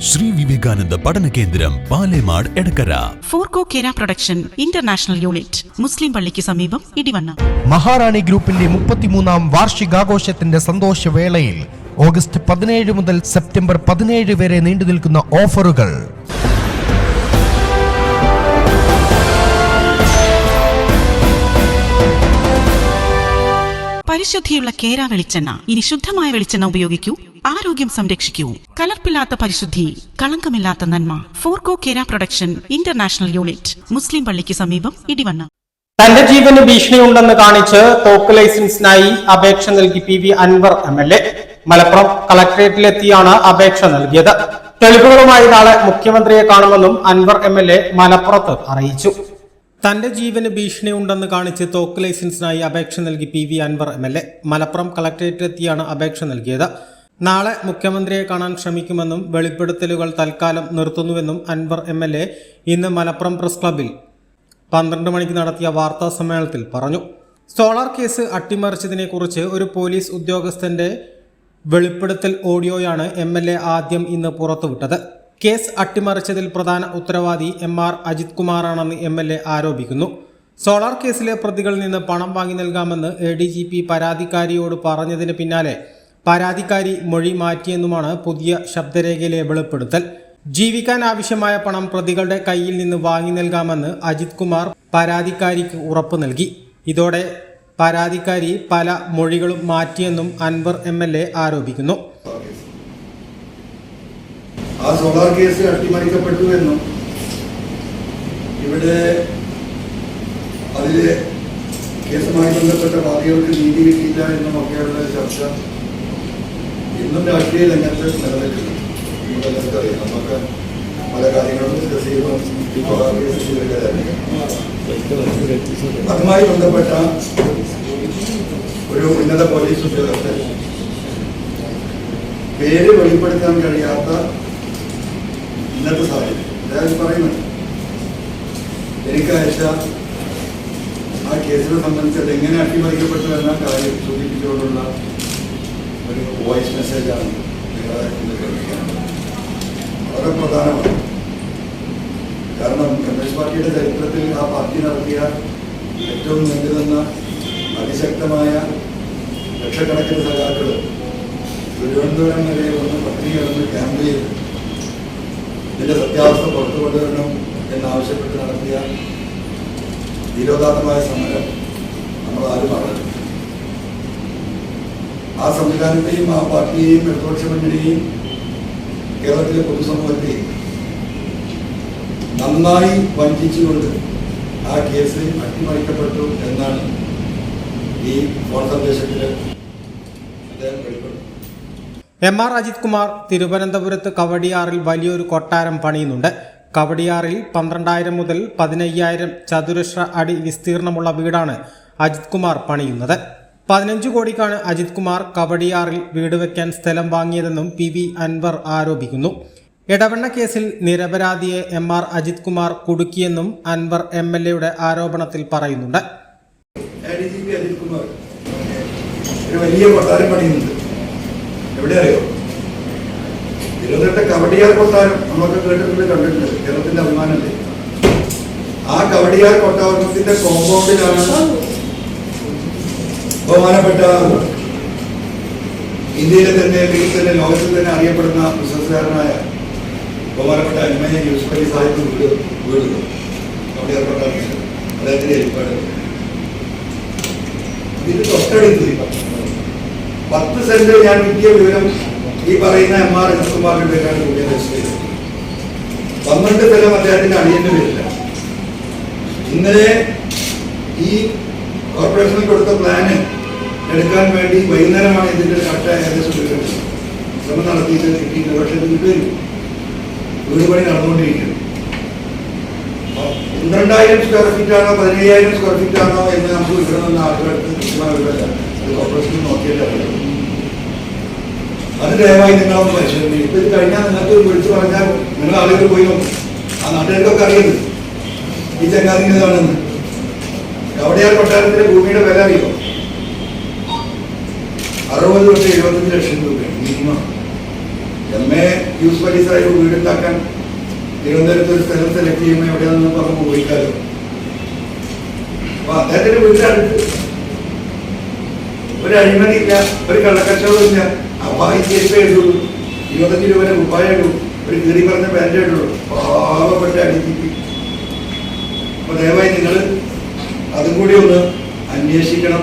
Sri Vivekananda പഠന കേന്ദ്രം Palemad Edakkara. Forco Kera production international unit മുസ്ലിം പള്ളിക്ക് സമീപം ഇടിവണ്ണ. മഹാറാണി ഗ്രൂപ്പിന്റെ മുപ്പത്തിമൂന്നാം വാർഷികാഘോഷത്തിന്റെ സന്തോഷവേളയിൽ ഓഗസ്റ്റ് പതിനേഴ് മുതൽ സെപ്റ്റംബർ പതിനേഴ് വരെ നീണ്ടു നിൽക്കുന്ന ഓഫറുകൾ. പരിശുദ്ധിയുള്ള കേര വെളിച്ചെണ്ണ. ഇനി ശുദ്ധമായ വെളിച്ചെണ്ണ ഉപയോഗിക്കൂ. ആരോഗ്യം സംരക്ഷിക്കൂ. കലർപ്പില്ലാത്ത പരിശുദ്ധി കളങ്കമില്ലാത്ത നന്മ. Forco Kera production international unit. മുസ്ലിം പള്ളിക്ക് സമീപം ഇടിവണ്ണ. തന്റെ ജീവന് ഭീഷണിയുണ്ടെന്ന് കാണിച്ച് തോക്ക് ലൈസൻസിനായി അപേക്ഷ നൽകി P V Anwar M L A. Malappuram കളക്ടറേറ്റിലെത്തിയാണ് അപേക്ഷ നൽകിയത്. തെളിവുകളുമായി നാളെ മുഖ്യമന്ത്രിയെ കാണുമെന്നും അൻവർ എം എൽ എ മലപ്പുറത്ത് അറിയിച്ചു. തന്റെ ജീവന് ഭീഷണിയുണ്ടെന്ന് കാണിച്ച് തോക്ക് ലൈസൻസിനായി അപേക്ഷ നൽകി P V Anvar M L A. Malappuram കളക്ടറേറ്റിലെത്തിയാണ് അപേക്ഷ നൽകിയത്. നാളെ മുഖ്യമന്ത്രിയെ കാണാൻ ശ്രമിക്കുമെന്നും വെളിപ്പെടുത്തലുകൾ തൽക്കാലം നിർത്തുന്നുവെന്നും അൻവർ എം എൽ എ ഇന്ന് മലപ്പുറം പ്രസ് ക്ലബിൽ പന്ത്രണ്ട് മണിക്ക് നടത്തിയ വാർത്താ സമ്മേളനത്തിൽ പറഞ്ഞു. സോളാർ കേസ് അട്ടിമറിച്ചതിനെക്കുറിച്ച് ഒരു പോലീസ് ഉദ്യോഗസ്ഥന്റെ വെളിപ്പെടുത്തൽ ഓഡിയോയാണ് എം എൽ എ ആദ്യം ഇന്ന് പുറത്തുവിട്ടത്. കേസ് അട്ടിമറിച്ചതിൽ പ്രധാന ഉത്തരവാദി എം ആർ അജിത് കുമാറാണെന്ന് എം എൽ എ ആരോപിക്കുന്നു. സോളാർ കേസിലെ പ്രതികളിൽ നിന്ന് പണം വാങ്ങി നൽകാമെന്ന് എ ഡി ജി പി പരാതിക്കാരിയോട് പറഞ്ഞതിന് പിന്നാലെ പരാതിക്കാരി മൊഴി മാറ്റിയെന്നുമാണ് പുതിയ ശബ്ദരേഖയിലെ വെളിപ്പെടുത്തൽ. ജീവിക്കാൻ ആവശ്യമായ പണം പ്രതികളുടെ കയ്യിൽ നിന്ന് വാങ്ങി നൽകാമെന്ന് അജിത് കുമാർ പരാതിക്കാരിക്ക് ഉറപ്പ് നൽകി. ഇതോടെ പരാതിക്കാരി പല മൊഴികളും മാറ്റിയെന്നും അൻവർ എം എൽ എ ആരോപിക്കുന്നു. ആ സോളാർ കേസ് അട്ടിമറിക്കപ്പെട്ടു എന്നും ഇവിടെ അതിലെ കേസുമായി ബന്ധപ്പെട്ട വാദികൾക്ക് നീതി കിട്ടിയില്ല എന്നും ഒക്കെയുള്ള ചർച്ച ഇന്നും രാഷ്ട്രീയ രംഗത്ത് നിലനിൽക്കുന്നു നമുക്കറിയാം നമുക്ക് പല കാര്യങ്ങളും അതുമായി ബന്ധപ്പെട്ട ഒരു ഉന്നത പോലീസ് ഉദ്യോഗസ്ഥൻ പേര് വെളിപ്പെടുത്താൻ കഴിയാത്ത ഇന്നത്തെ സാഹചര്യം. അതായത് പറയുന്നത്? എനിക്ക് അയച്ച ആ കേസിനെ സംബന്ധിച്ച് അത് എങ്ങനെ അട്ടിമറിക്കപ്പെട്ടു എന്ന കാര്യം സൂചിപ്പിച്ചുകൊണ്ടുള്ള ഒരു വോയിസ് മെസ്സേജാണ് നിങ്ങളെ കേൾപ്പിക്കാനുള്ളത് വളരെ പ്രധാനമാണ്. കാരണം കമ്മ്യൂണിസ്റ്റ് പാർട്ടിയുടെ ചരിത്രത്തിൽ ആ പാർട്ടി നടത്തിയ ഏറ്റവും നീണ്ടുനിന്ന അതിശക്തമായ ലക്ഷക്കണക്കിന് സഖാക്കൾ തിരുവനന്തപുരം വരെ ഒന്ന് പത്രിക കിടന്ന് ക്യാമ്പ് ചെയ്ത് ഇതിന്റെ സത്യാവസ്ഥ പുറത്തു കൊണ്ടുവരണം എന്നാവശ്യപ്പെട്ട് നടത്തിയ ധീരോദാത്തമായ സമരം നമ്മൾ ആരും മറന്നു ആ സംവിധാനത്തെയും ആ പാർട്ടിയെയും ഇടതുപക്ഷ മുന്നണിയെയും കേരളത്തിലെ പൊതുസമൂഹത്തെയും നന്നായി വഞ്ചിച്ചുകൊണ്ട് ആ കേസ് അട്ടിമറിക്കപ്പെട്ടു എന്നാണ് ഈ ഫോൺ സന്ദേശത്തിൽ അദ്ദേഹം വെളിപ്പെടുത്തുന്നത്. എം ആർ അജിത് കുമാർ തിരുവനന്തപുരത്ത് കവടിയാറിൽ വലിയൊരു കൊട്ടാരം പണിയുന്നുണ്ട്. കവടിയാറിൽ പന്ത്രണ്ടായിരം മുതൽ പതിനയ്യായിരം ചതുരശ്ര അടി വിസ്തീർണമുള്ള വീടാണ് അജിത് കുമാർ പണിയുന്നത്. പതിനഞ്ചു കോടിക്കാണ് അജിത് കുമാർ കവടിയാറിൽ വീട് വെക്കാൻ സ്ഥലം വാങ്ങിയതെന്നും പി വി അൻവർ ആരോപിക്കുന്നു. ഇടവണ്ണ കേസിൽ നിരപരാധിയെ എം ആർ അജിത് കുമാർ കുടുക്കിയെന്നും അൻവർ എം എൽ എയുടെ ആരോപണത്തിൽ പറയുന്നുണ്ട്. വലിയ എവിടെ അറിയോ കവടിയാർ കൊട്ടാരം കണ്ടിട്ടുണ്ട്. ആ കവടിയാർ കൊട്ടാരത്തിന്റെ കോമ്പൗണ്ടിലാണ് ബഹുമാനപ്പെട്ട ഇന്ത്യയിലെ തന്നെ തന്നെ ലോകത്തിൽ തന്നെ അറിയപ്പെടുന്ന ബിസിനസ്സുകാരനായ ബഹുമാനപ്പെട്ട അന്മയ യൂസുഫ് അലി സാഹിബ് വീട് വീട്. അവിടെ അദ്ദേഹത്തിന്റെ ഏർപ്പാട് ഇതിന് തൊട്ടടുത്ത് പത്ത് സെന്റ് ഞാൻ കിട്ടിയ വിവരം ഈ പറയുന്ന എം ആർ പേരാണ് കൂടിയ രജിസ്റ്റർ ചെയ്തത് പന്ത്രണ്ട് സ്ഥലം അദ്ദേഹത്തിന്റെ അടിയന്റെ പേരില്ല ഇന്നലെ ഈ കോർപ്പറേഷനിൽ കൊടുത്ത പ്ലാന് എടുക്കാൻ വേണ്ടി വൈകുന്നേരമാണ് ഇതിന്റെ കട്ട ഏകദേശം ശ്രമം നടത്തിയിട്ട് കിട്ടിയില്ല പക്ഷേ ഇത് കിട്ടുകയും വീട് പണി നടന്നുകൊണ്ടിരിക്കുന്നു. പന്ത്രണ്ടായിരം സ്ക്വയർ ഫീറ്റ് ആണോ പതിനയ്യായിരം സ്ക്വയർ ഫീറ്റ് ആണോ എന്ന് നമുക്ക് കിട്ടണമെന്ന് ആളുകൾക്ക് നോക്കിയിട്ടില്ല അത് ദയവായി നിങ്ങളൊന്ന് പരിശോധിക്കും ഇപ്പൊ ഇത് കഴിഞ്ഞാൽ നിങ്ങൾക്ക് വിളിച്ചു പറഞ്ഞാൽ നിങ്ങൾ ആളുകൾ പോയി നോക്കും. ആ നാട്ടുകാർക്കൊക്കെ അറിയരുത് ഈ ചങ്ങാതിന് ഇതാണെന്ന്. കവടയാർ കൊട്ടാരത്തിലെ ഭൂമിയുടെ വില അറിയോ? അറുപത് തൊട്ട് എഴുപത്തഞ്ച് ലക്ഷം രൂപയാണ് മിനിമം. എം എ യൂസ് സാഹിബ് വീടുണ്ടാക്കാൻ തിരുവനന്തപുരത്ത് ഒരു സ്ഥലം സെലക്ട് ചെയ്യുമ്പോൾ എവിടെയാണെന്ന് പറഞ്ഞ് പോയിക്കാലോ. അപ്പൊ അദ്ദേഹത്തിന്റെ വീട്ടിലാണ് ഒരു അഴിമതി ഇല്ല ഒരു കള്ളക്കച്ചവടം ഇല്ല ചേപ്പേ ഇടുള്ളൂ ഇരുപത്തഞ്ച് രൂപ കുപ്പായ ഇടൂ ഒരു കീറി പറഞ്ഞ പാന്റേ ഇടുള്ളൂ പാവപ്പെട്ട അടിപ്പിക്കും അപ്പൊ ദയവായി നിങ്ങൾ അതും കൂടി ഒന്ന് അന്വേഷിക്കണം.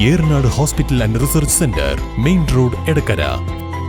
Eranad hospital and research centre main road Edakkara.